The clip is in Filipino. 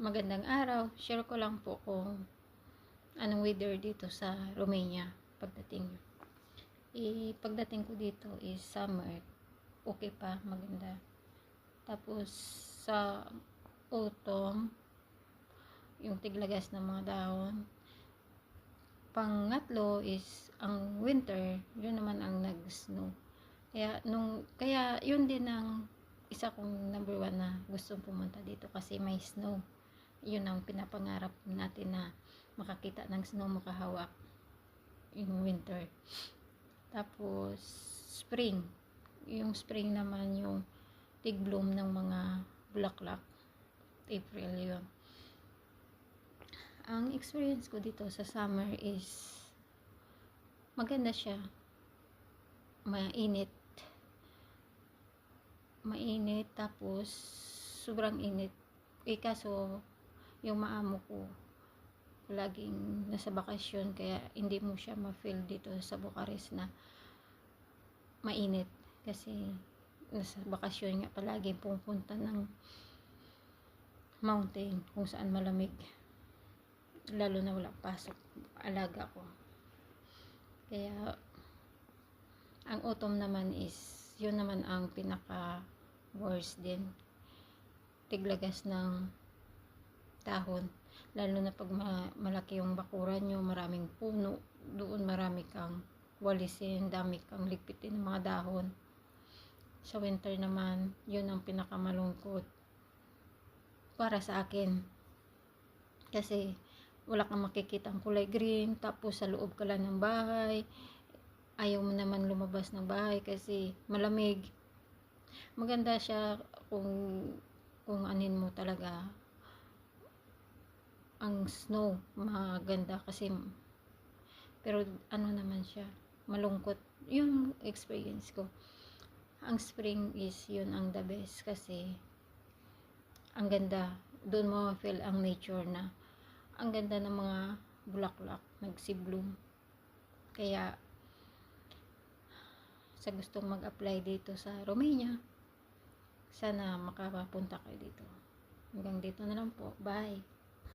magandang araw. Share ko lang po kung anong weather dito sa Romania pagdating. Eh, pagdating ko dito is summer. Okay pa, maganda. Tapos sa autumn, yung tiglagas ng mga dahon. Pangatlo is ang winter, yun naman ang nag-snow. Kaya nung kaya yun din ang isa kong number one na gustong pumunta dito kasi may snow. Yun ang pinapangarap natin na makakita ng snow makahawak yung winter. Tapos spring. Yung spring naman yung tig-bloom ng mga bulaklak. April yun. Ang experience ko dito sa summer is maganda siya. Mainit. Mainit tapos sobrang init. Eh kaso yung maamo ko. Laging nasa bakasyon kaya hindi mo siya ma-feel dito sa Bucharest na mainit. Kasi nasa bakasyon nga palagi pupunta ng mountain kung saan malamig. Lalo na wala pasok alaga ko. Kaya ang autumn naman is yun naman ang pinaka worst din. Tiglagas ng dahon. Lalo na pag ma- malaki yung bakuran nyo maraming puno doon marami kang walisin dami kang ligpitin ng mga dahon. Sa winter naman yun ang pinakamalungkot para sa akin. Kasi wala kang makikita ang kulay green tapos sa loob ka lang ng bahay ayaw mo naman lumabas ng bahay kasi malamig. Maganda siya kung kung anin mo talaga ang snow maganda kasi pero ano naman siya malungkot. Yung experience ko ang spring is yun ang the best kasi ang ganda. Doon mo feel ang nature na ang ganda ng mga bulaklak nagsibloom kaya sa gustong mag-apply dito sa Romania sana makapunta kayo dito. Hanggang dito na lang po. Bye